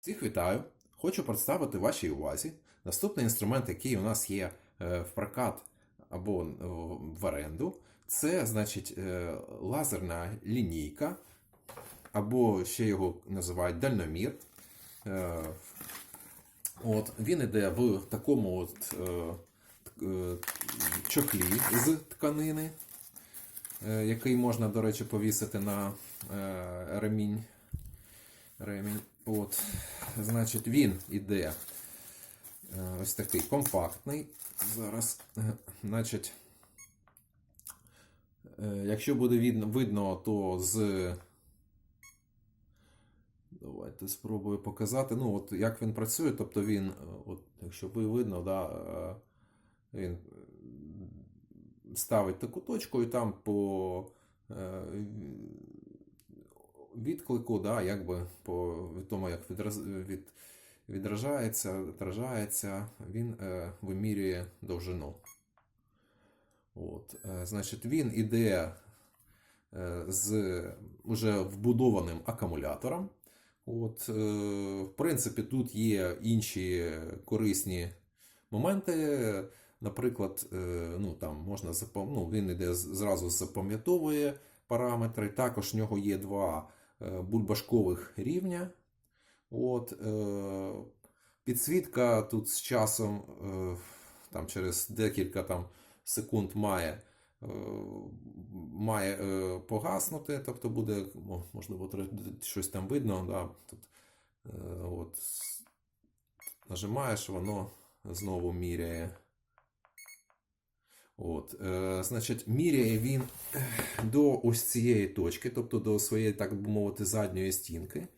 Всіх вітаю! Хочу представити вашій увазі наступний інструмент, який у нас є е, в прокат або е, в оренду. Це значить е, лазерна лінійка, або ще його називають дальномір. От, він іде в такому от, чохлі з тканини, який можна, до речі, повісити на ремінь. ремінь. От, значить, він іде е, ось такий компактний. Зараз, е, значить, е, якщо буде видно, видно, то з. Давайте спробую показати. Ну, от як він працює, тобто він, от, якщо ви видно, да, він ставить таку точку і там по відклику, да, якби по від тому, як відраз, від, відражається, відражається, він е, вимірює довжину. От, е, значить, він іде е, з уже вбудованим акумулятором. От, е, в принципі, тут є інші корисні моменти. Наприклад, е, ну, там можна запам... ну, він іде зразу запам'ятовує параметри. Також в нього є два бульбашкових рівня. От, е, підсвітка тут з часом, е, там, через декілька там, секунд має, е, має е, погаснути, тобто буде, можливо, щось там видно. Да, тут, е, от, нажимаєш, воно знову міряє. От, е, значить, міряє він до ось цієї точки, тобто до своєї, так би мовити, задньої стінки.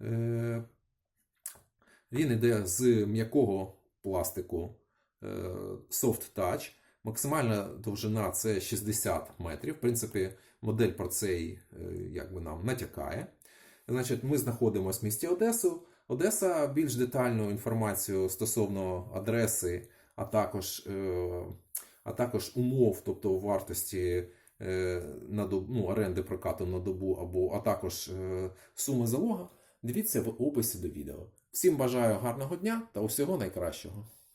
Е, він іде з м'якого пластику е, Soft Touch. Максимальна довжина це 60 метрів. В принципі, модель про цей е, якби нам натякає. Значить, ми знаходимося в місті Одесу. Одеса більш детальну інформацію стосовно адреси, а також, е, а також умов, тобто вартості е, на добу, ну, оренди прокату на добу, або, а також е, суми залога, дивіться в описі до відео. Всім бажаю гарного дня та усього найкращого.